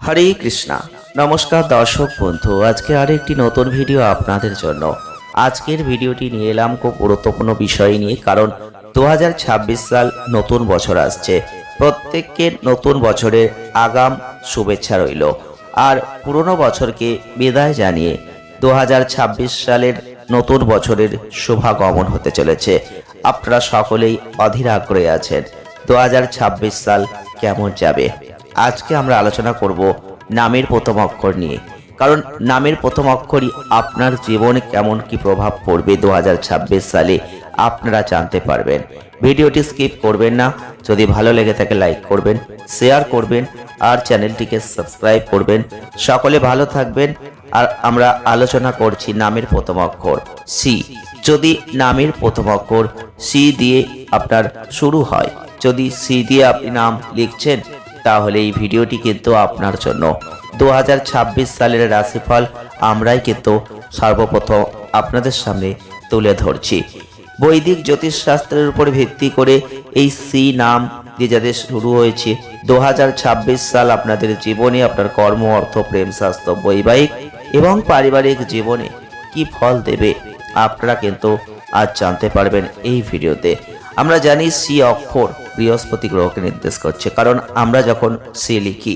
হরে কৃষ্ণা। নমস্কার দর্শক বন্ধু, আজকে আরেকটি নতুন ভিডিও আপনাদের জন্য। আজকের ভিডিওটি নিয়ে এলাম খুব গুরুত্বপূর্ণ বিষয় নিয়ে, কারণ দু হাজার ছাব্বিশ সাল নতুন বছর আসছে। প্রত্যেককে নতুন বছরের আগাম শুভেচ্ছা রইল। আর পুরনো বছরকে বিদায় জানিয়ে দু হাজার ছাব্বিশ সালের নতুন বছরের শুভাগমন হতে চলেছে। আপনারা সকলেই অধীর আগ্রহে আছেন। দু হাজার ছাব্বিশ সাল কেমন যাবে? আজকে আমরা আলোচনা করব নামের প্রথম অক্ষর নিয়ে। কারণ নামের প্রথম অক্ষরই আপনার জীবনে কেমন কি প্রভাব পড়বে দু হাজার ছাব্বিশ সালে, আপনারা জানতে পারবেন। ভিডিওটি স্কিপ করবেন না, যদি ভালো লেগে থাকে লাইক করবেন, শেয়ার করবেন, আর চ্যানেলটিকে সাবস্ক্রাইব করবেন। সকলে ভালো থাকবেন, আর আমরা আলোচনা করছি নামের প্রথম অক্ষর সি। যদি নামের প্রথম অক্ষর সি দিয়ে আপনার শুরু হয়, যদি সি দিয়ে আপনি নাম লিখছেন তাহলে এই ভিডিওটি কিন্তু আপনার জন্য। দু হাজার ছাব্বিশ সালের রাশিফল আমরাই কিন্তু সর্বপ্রথম আপনাদের সামনে তুলে ধরছি। বৈদিক জ্যোতিষশাস্ত্রের উপর ভিত্তি করে এই সি নাম দিয়ে যাদের শুরু হয়েছে, দু হাজার ছাব্বিশ সাল আপনাদের জীবনে আপনার কর্ম, অর্থ, প্রেম, স্বাস্থ্য, বৈবাহিক এবং পারিবারিক জীবনে কি ফল দেবে আপনারা কিন্তু আজ জানতে পারবেন এই ভিডিওতে। আমরা জানি সি অক্ষর বৃহস্পতি গ্রহকে নির্দেশ করছে। কারণ আমরা যখন সি লিখি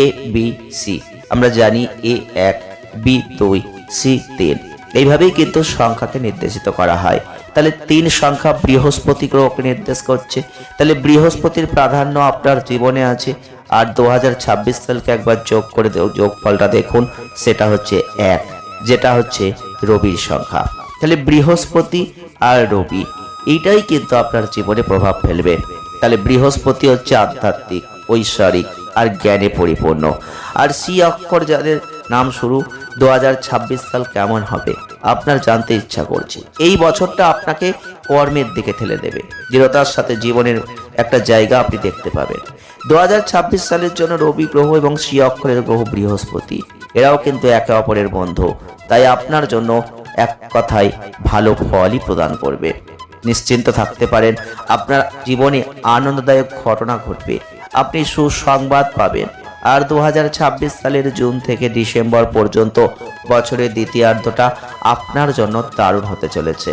এ বি সি আমরা জানি এ এক বি দুই সি তিন। এইভাবেই কিন্তু সংখ্যাকে নির্দেশিত করা হয়। তাহলে তিন সংখ্যা বৃহস্পতি গ্রহকে নির্দেশ করছে। তাহলে বৃহস্পতির প্রাধান্য আপনার জীবনে আছে। আর দু হাজার ছাব্বিশ সালকে একবার যোগ করে যোগফলটা দেখুন, সেটা হচ্ছে এক, যেটা হচ্ছে রবির সংখ্যা। তাহলে বৃহস্পতি আর রবি, এইটাই কিন্তু আপনার জীবনে প্রভাব ফেলবে। তাহলে বৃহস্পতি হচ্ছে আধ্যাত্মিক, ঐশ্বরিক আর জ্ঞানে পরিপূর্ণ। আর সি অক্ষর যাদের নাম শুরু দু হাজার ছাব্বিশ সাল কেমন হবে, আপনার জানতে ইচ্ছা করছে। এই বছরটা আপনাকে কর্মের দিকে ঠেলে দেবে, দৃঢ়তার সাথে জীবনের একটা জায়গা আপনি দেখতে পাবেন। দু হাজার ছাব্বিশ সালের জন্য রবি গ্রহ এবং সি অক্ষরের গ্রহ বৃহস্পতি, এরাও কিন্তু একে অপরের বন্ধু, তাই আপনার জন্য এক কথায় ভালো ফলই প্রদান করবে। নিশ্চিন্ত থাকতে পারেন। আপনার জীবনে আনন্দদায়ক ঘটনা ঘটবে। আপনি সুসংবাদ পাবেন। আর দু হাজার ছাব্বিশ সালের জুন থেকে ডিসেম্বর পর্যন্ত বছরের দ্বিতীয়ার্ধটা আপনার জন্য দারুণ হতে চলেছে।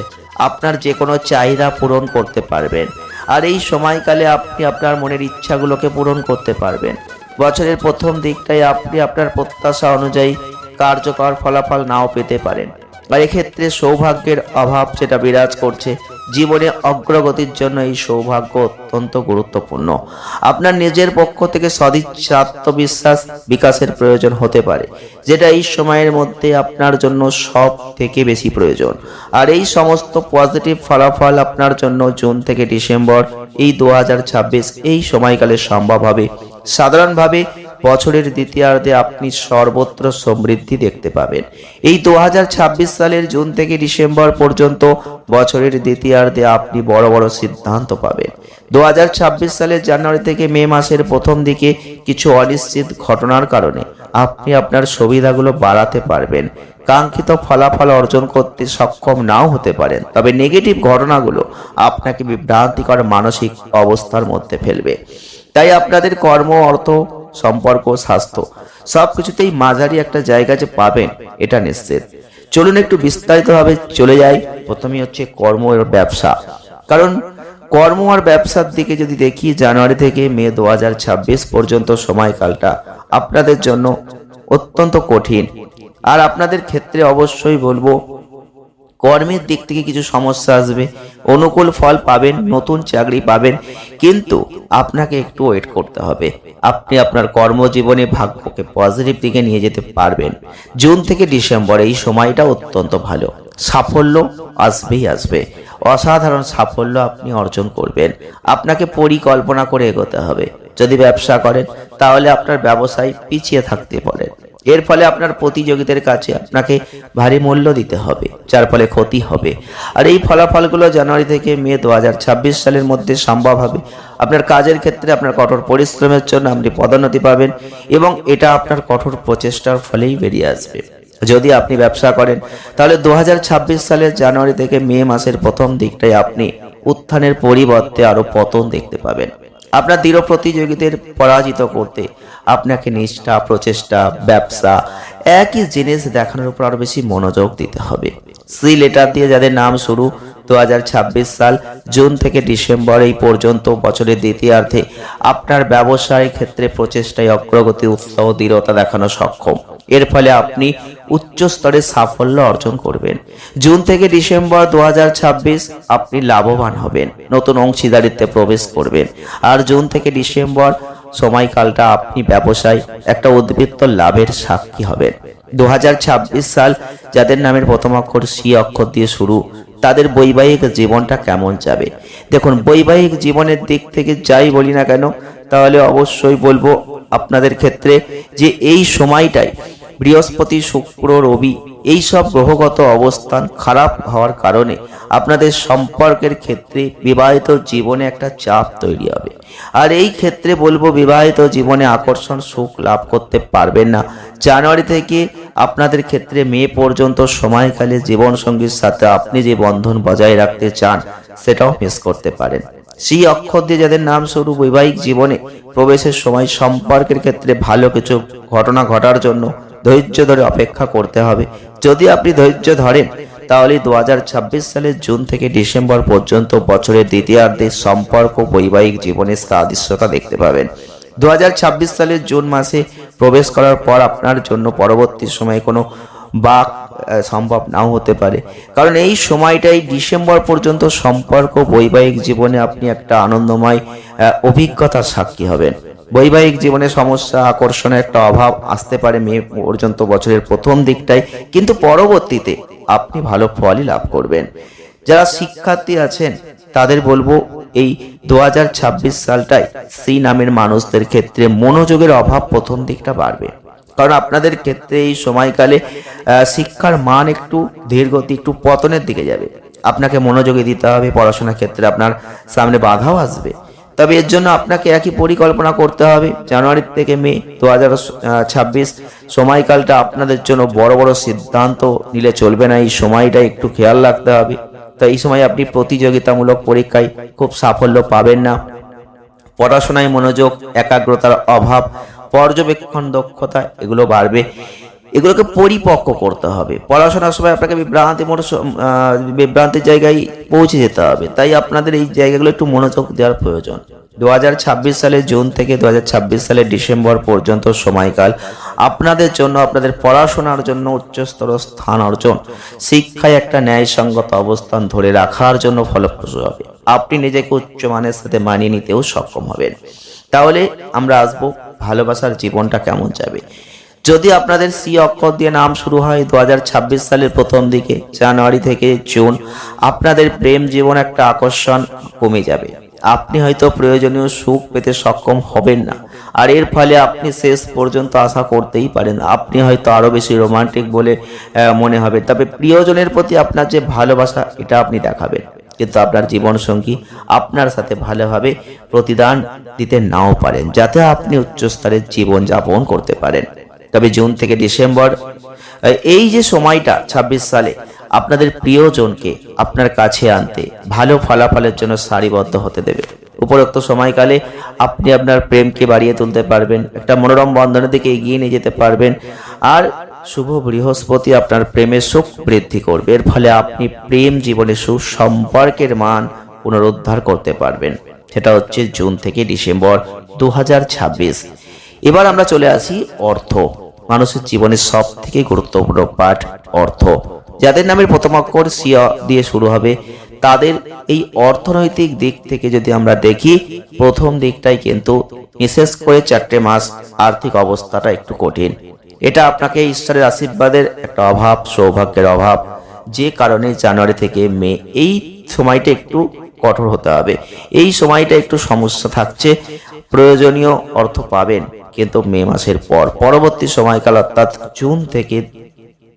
আপনার যে কোনো চাহিদা পূরণ করতে পারবেন। আর এই সময়কালে আপনি আপনার মনের ইচ্ছাগুলোকে পূরণ করতে পারবেন। বছরের প্রথম দিকটায় আপনি আপনার প্রত্যাশা অনুযায়ী কার্যকর ফলাফল নাও পেতে পারেন। আর এক্ষেত্রে সৌভাগ্যের অভাব যেটা বিরাজ করছে জীবনে অগ্রগতির জন্য এই সৌভাগ্য অত্যন্ত গুরুত্বপূর্ণ। আপনার নিজের পক্ষ থেকে সদিচ্ছা, আত্মবিশ্বাস বিকাশের প্রয়োজন হতে পারে, যেটা এই সময়ের মধ্যে আপনার জন্য সব থেকে বেশি প্রয়োজন। আর এই সমস্ত পজিটিভ ফলাফল আপনার জন্য জুন থেকে ডিসেম্বর এই দু হাজার ছাব্বিশ এই সময়কালে সম্ভব হবে। সাধারণভাবে বছরের দ্বিতীয়ার্ধে আপনি সর্বত্র সমৃদ্ধি দেখতে পাবেন। এই দু হাজার ছাব্বিশ সালের জুন থেকে ডিসেম্বর পর্যন্ত বছরের দ্বিতীয়ার্ধে আপনি বড় বড় সিদ্ধান্ত পাবেন। দু সালের জানুয়ারি থেকে মে মাসের প্রথম দিকে কিছু অনিশ্চিত ঘটনার কারণে আপনি আপনার সুবিধাগুলো বাড়াতে পারবেন। কাঙ্ক্ষিত ফলাফল অর্জন করতে সক্ষম নাও হতে পারেন। তবে নেগেটিভ ঘটনাগুলো আপনাকে বিভ্রান্তিকর মানসিক অবস্থার মধ্যে ফেলবে। তাই আপনাদের কর্ম, অর্থ সম্পর্ক, স্বাস্থ্য সব কিছুতেই মাঝারি একটা জায়গা যে পাবেন, এটা নিশ্চিত। চলুন একটু বিস্তারিতভাবে চলে যাই। প্রথমেই হচ্ছে কর্ম এর ব্যবসা। কারণ কর্ম আর ব্যবসার দিকে যদি দেখি, জানুয়ারি থেকে মে দু হাজার ছাব্বিশ পর্যন্ত সময়কালটা আপনাদের জন্য অত্যন্ত কঠিন। আর আপনাদের ক্ষেত্রে অবশ্যই বলব কর্মের দিক থেকে কিছু সমস্যা আসবে, অনুকূল ফল পাবেন, নতুন চাকরি পাবেন, কিন্তু আপনাকে একটু ওয়েট করতে হবে। আপনি আপনার কর্মজীবনে ভাগ্যকে পজিটিভ দিকে নিয়ে যেতে পারবেন। জুন থেকে ডিসেম্বর এই সময়টা অত্যন্ত ভালো। সাফল্য আসবেই আসবে। অসাধারণ সাফল্য আপনি অর্জন করবেন। আপনাকে পরিকল্পনা করে এগোতে হবে। যদি ব্যবসা করেন, তাহলে আপনার ব্যবসায় পিছিয়ে থাকতে পারেন এর ফলে আপনার প্রতিযোগীদের কাছে আপনাকে ভারী মূল্য দিতে হবে, যার ফলে ক্ষতি হবে। আর এই ফলাফলগুলো জানুয়ারি থেকে মে দু হাজার ছাব্বিশ সালের মধ্যে সম্ভব হবে। আপনার কাজের ক্ষেত্রে আপনার কঠোর পরিশ্রমের জন্য আপনি পদোন্নতি পাবেন এবং এটা আপনার কঠোর প্রচেষ্টার ফলেই বেরিয়ে আসবে। যদি আপনি ব্যবসা করেন, তাহলে দু হাজার ছাব্বিশ সালের জানুয়ারি থেকে মে মাসের প্রথম দিকটায় আপনি উত্থানের পরিবর্তে আরও পতন দেখতে পাবেন। আপনার দৃঢ় প্রতিযোগীদের পরাজিত করতে আপনাকে নিষ্ঠা, প্রচেষ্টা, ব্যবসা, একই জিনিস দেখানোর উপর আরও বেশি মনোযোগ দিতে হবে। সি লেটার দিয়ে যাদের নাম শুরু দু হাজার ছাব্বিশ সাল জুন থেকে ডিসেম্বর এই পর্যন্ত বছরের দ্বিতীয়ার্ধে আপনার ব্যবসায় ক্ষেত্রে প্রচেষ্টায় অগ্রগতি, উৎসাহ, দৃঢ়তা দেখানো সক্ষম। এর ফলে আপনি উচ্চ স্তরে সাফল্য অর্জন করবেন। জুন থেকে ডিসেম্বর দু হাজার ছাব্বিশ আপনি লাভবান হবেন, নতুন অংশীদারিত্বে প্রবেশ করবেন। আর জুন থেকে ডিসেম্বর সময়কালটা আপনি ব্যবসায় একটা উদ্বৃত্ত লাভের সাক্ষী হবেন। দু হাজার ছাব্বিশ সাল যাদের নামের প্রথম অক্ষর সি অক্ষর দিয়ে শুরু, তাদের বৈবাহিক জীবনটা কেমন যাবে? দেখুন, বৈবাহিক জীবনের দিক থেকে যাই বলি না কেন, তাহলে অবশ্যই বলব আপনাদের ক্ষেত্রে যে এই সময়টাই বৃহস্পতি, শুক্র, রবি এই সব গ্রহগত অবস্থান খারাপ হওয়ার কারণে আপনাদের সম্পর্কের ক্ষেত্রে বিবাহিত জীবনে একটা চাপ তৈরি হবে। আর এই ক্ষেত্রে বলব বিবাহিত জীবনে আকর্ষণ, সুখ লাভ করতে পারবেন না। জানুয়ারি থেকে আপনাদের ক্ষেত্রে মে পর্যন্ত সময়কালে জীবনসঙ্গীর সাথে আপনি যে বন্ধন বজায় রাখতে চান, সেটাও মিস করতে পারেন। সেই অক্ষর দিয়ে যাদের নাম শুরু বৈবাহিক জীবনে প্রবেশের সময় সম্পর্কের ক্ষেত্রে ভালো কিছু ঘটনা ঘটার জন্য ধৈর্য ধরে অপেক্ষা করতে হবে। যদি আপনি ধৈর্য ধরেন, তাহলে দু হাজার ছাব্বিশ সালের জুন থেকে ডিসেম্বর পর্যন্ত বছরের দ্বিতীয়ার্ধে সম্পর্ক বৈবাহিক জীবনের সাদৃশ্যতা দেখতে পাবেন। দু হাজার ছাব্বিশ সালের জুন মাসে প্রবেশ করার পর আপনার জন্য পরবর্তী সময়ে কোনো বাক সম্ভব নাও হতে পারে। কারণ এই সময়টাই ডিসেম্বর পর্যন্ত সম্পর্ক, বৈবাহিক জীবনে আপনি একটা আনন্দময় অভিজ্ঞতার সাক্ষী হবেন। বৈবাহিক জীবনে সমস্যা, আকর্ষণের একটা অভাব আসতে পারে মে পর্যন্ত বছরের প্রথম দিকটাই কিন্তু পরবর্তীতে আপনি ভালো ফলই লাভ করবেন। যারা শিক্ষার্থী আছেন, তাদের বলব এই দু সালটাই সি নামের মানুষদের ক্ষেত্রে মনোযোগের অভাব প্রথম দিকটা বাড়বে। কারণ আপনাদের ক্ষেত্রে এই সময়কালে শিক্ষার মান একটু ধীরগতি, একটু পতনের দিকে যাবে। আপনাকে মনোযোগী দিতে হবে, পড়াশোনার ক্ষেত্রে আপনার সামনে বাধাও আসবে। তবে এর জন্য আপনাকে একই পরিকল্পনা করতে হবে। জানুয়ারি থেকে মে দু ছাব্বিশ সময়কালটা আপনাদের জন্য বড় বড় সিদ্ধান্ত নিলে চলবে না। এই সময়টা একটু খেয়াল রাখতে হবে। তো এই সময় আপনি প্রতিযোগিতামূলক পরীক্ষায় খুব সাফল্য পাবেন না। পড়াশোনায় মনোযোগ, একাগ্রতার অভাব, পর্যবেক্ষণ দক্ষতা, এগুলো বাড়বে। এগুলোকে পরিপক্ক করতে হবে। পড়াশোনার সময় আপনাকে বিভ্রান্তি মোট বিভ্রান্তির জায়গায় পৌঁছে যেতে হবে। তাই আপনাদের এই জায়গাগুলো একটু মনোযোগ দেওয়ার প্রয়োজন। দু সালের জুন থেকে দু সালের ডিসেম্বর পর্যন্ত সময়কাল আপনাদের জন্য, আপনাদের পড়াশোনার জন্য উচ্চস্তর স্থান অর্জন, শিক্ষায় একটা ন্যায়সঙ্গত অবস্থান ধরে রাখার জন্য ফলপ্রসূ হবে। আপনি নিজেকে উচ্চমানের সাথে মানিয়ে নিতেও সক্ষম হবেন। তাহলে আমরা আসব ভালোবাসার জীবনটা কেমন যাবে। যদি আপনাদের সি অক্ষর দিয়ে নাম শুরু হয় দু হাজার ছাব্বিশ সালের প্রথম দিকে, জানুয়ারি থেকে জুন, আপনাদের প্রেম জীবন একটা আকর্ষণ কমে যাবে। আপনি হয়তো প্রয়োজনীয় সুখ পেতে সক্ষম হবেন না। আর এর ফলে আপনি শেষ পর্যন্ত আশা করতেই পারেন। আপনি হয়তো আরও বেশি রোমান্টিক বলে মনে হবে। তবে প্রিয়জনের প্রতি আপনার যে ভালোবাসা, এটা আপনি দেখাবেন। কিন্তু আপনার জীবন সঙ্গী আপনার সাথে ভালোভাবে প্রতিদান দিতে নাও পারেন, যাতে আপনি উচ্চস্তরের জীবন যাপন করতে পারেন। তবে জুন থেকে ডিসেম্বর এই যে সময়টা ২৬ সালে আপনাদের প্রিয়জনকে আপনার কাছে আনতে ভালো ফলাফলের জন্য সারিবদ্ধ হতে দেবে। উপরোক্ত সময়কালে আপনি আপনার প্রেমকে বাড়িয়ে তুলতে পারবেন, একটা মনোরম বন্ধনের দিকে এগিয়ে নিয়ে যেতে পারবেন, আর শুভ বৃহস্পতি আপনার প্রেমের সুখ বৃদ্ধি করবে। এর ফলে আপনি প্রেম জীবনে সুসম্পর্কের মান পুনরুদ্ধার করতে পারবেন। সেটা হচ্ছে জুন থেকে ডিসেম্বর দু হাজার ছাব্বিশ। এবার আমরা চলে আসি অর্থ। মানুষের জীবনের সব থেকে গুরুত্বপূর্ণ পাঠ অর্থ। যাদের নামের প্রথম অক্ষর সিয়া দিয়ে শুরু হবে, তাদের এই অর্থনৈতিক দিক থেকে যদি আমরা দেখি, প্রথম দিকটাই কিন্তু বিশেষ করে চারটে মাস আর্থিক অবস্থাটা একটু কঠিন। এটা আপনাকে ঈশ্বরের আশীর্বাদের একটা অভাব, সৌভাগ্যের অভাব, যে কারণে জানুয়ারি থেকে মে এই সময়টা একটু কঠোর হতে হবে। এই সময়টা একটু সমস্যা থাকছে, প্রয়োজনীয় অর্থ পাবেন কিন্তু মে মাসের পর। পরবর্তী সময়কাল অর্থাৎ জুন থেকে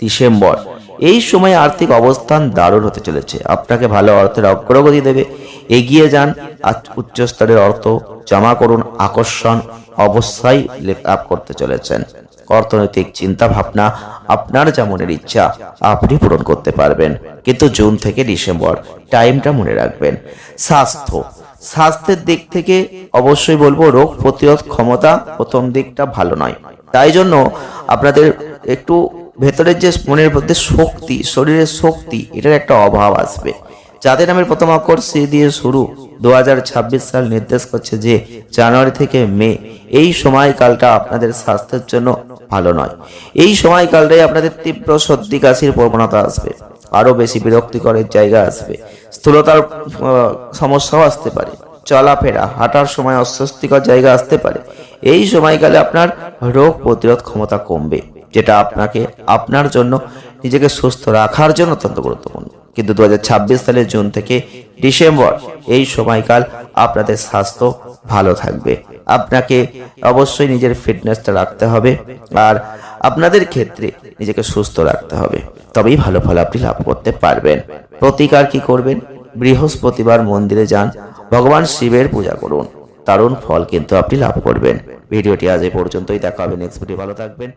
ডিসেম্বর। এই সময় আর্থিক অবস্থান দারুণ হতে চলেছে। আপনাকে ভালো অর্থের অগ্রগতি দেবে। এগিয়ে যান। উচ্চস্তরের অর্থ জমা করুন। আকর্ষণ অবস্থায় লাভ করতে চলেছেন। অর্থনৈতিক চিন্তা ভাবনা আপনার যা মনের ইচ্ছা, আপনি পূরণ করতে পারবেন। কিন্তু জুন থেকে ডিসেম্বর, টাইমটা মনে রাখবেন। স্বাস্থ্য। স্বাস্থ্যের দিক থেকে অবশ্যই বলব, রোগ প্রতিরোধ ক্ষমতা প্রথম দিকটা ভালো নয়। তাই জন্য আপনাদের একটু ভেতরের যে মনের মধ্যে শক্তি, শরীরের শক্তি, এটার একটা অভাব আসবে। যাদের নামের প্রথম অক্ষর সি দিয়ে শুরু, দু হাজার ছাব্বিশ সাল নির্দেশ করছে যে জানুয়ারি থেকে মে, এই সময়কালটা আপনাদের স্বাস্থ্যের জন্য ভালো নয়। এই সময়কালটাই আপনাদের তীব্র সর্দি, কাশির প্রবণতা আসবে। আরও বেশি বিরক্তিকরের জায়গা আসবে। স্থূলতার সমস্যাও আসতে পারে। চলাফেরা, হাঁটার সময় অস্বস্তিকর জায়গা আসতে পারে। এই সময়কালে আপনার রোগ প্রতিরোধ ক্ষমতা কমবে। যেটা আপনাকে আপনার জন্য নিজেকে সুস্থ রাখার জন্য অত্যন্ত গুরুত্বপূর্ণ। কিন্তু দু হাজার ছাব্বিশ সালের জুন থেকে ডিসেম্বর, এই সময়কাল আপনাদের স্বাস্থ্য ভালো থাকবে। আপনাকে অবশ্যই নিজের ফিটনেসটা রাখতে হবে আর আপনাদের ক্ষেত্রে নিজেকে সুস্থ রাখতে হবে। তবেই ভালো ফল আপনি লাভ করতে পারবেন। প্রতিকার কি করবেন? বৃহস্পতিবার মন্দিরে যান, ভগবান শিবের পূজা করুন। দারুণ ফল কিন্তু আপনি লাভ করবেন। ভিডিওটি আজ এ পর্যন্তই। দেখা হবে নেক্সট ভিডিও ভালো থাকবেন।